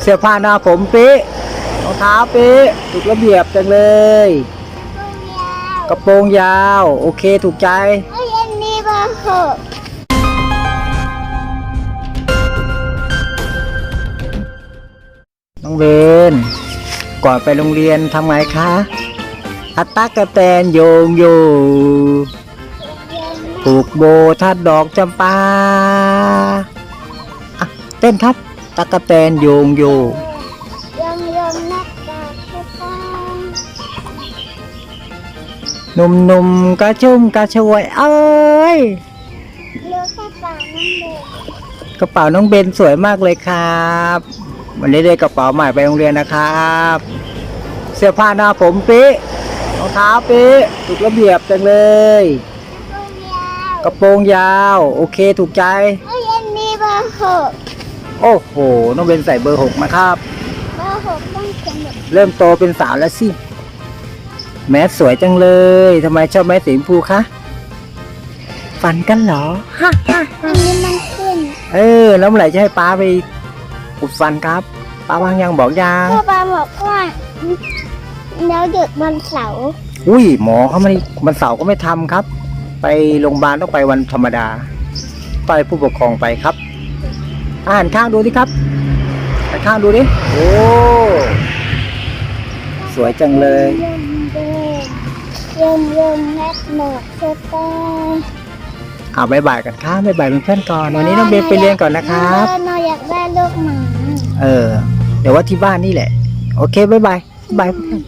เสื้อผ้าหน้าผมเป๊ะรองเท้าเป๊ะถูกระเบียบจังเลย กระโปรงยาว โอเคถูกใจเอ้ยอันนี้บอร์หน้องเบนก่อนไปโรงเรียนทำไงคะอัตตากระแตนโยงโยผูกโบทัดดอกจำปาเต้นครับ ตักกะแตนโยงโยยงยงนักกาชะตาหนุ่มๆกระชุ่มกระชวย เอ้ยเลือกแค่ปากน้ำเด็กกระเป๋าน้องเบนสวยมากเลยครับ วันนี้ได้กระเป๋าใหม่ไปโรงเรียนนะครับ เสื้อผ้าหน้าผมเป๊ะรองเท้าเป๊ะถูกระเบียบจังเลยกระโปรงยาวกระโปรงยาว โอเคถูกใจ เอ้ยอันนี้เบอร์หก โอ้โห น้องเบนใส่เบอร์หกนะครับ เบอร์หกต้องเขียนแบบเริ่มโตเป็นสาวแล้วสิ แม้สวยจังเลยทำไมชอบแม้สีชมพูคะฝันกันเหรอ อันนี้มันขึ้นเออ แล้วเมื่อไหร่จะให้ป้าไปอุดฟันครับป้าวางยังบอกยังพ่อปาบอกว่าแล้วหยุดวันเสาร์อุ้ยหมอเขาไม่วันเสาร์ก็ไม่ทำครับ ไปโรงพยาบาลต้องไปวันธรรมดา ไปผู้ปกครองไปครับ อาหารข้างดูดิครับหันข้างดูดิ โอ้ สวยจังเลยยงเดินยงยงนักหนอกชะตาเอาบายบายกันครับบายบายเพื่อนๆก่อน วันนี้น้องเบนไปเรียนก่อนนะครับเราอยากได้ลูกหมา เออ เดี๋ยวว่าที่บ้านนี่แหละ โอเคบายบายบายเพื่อน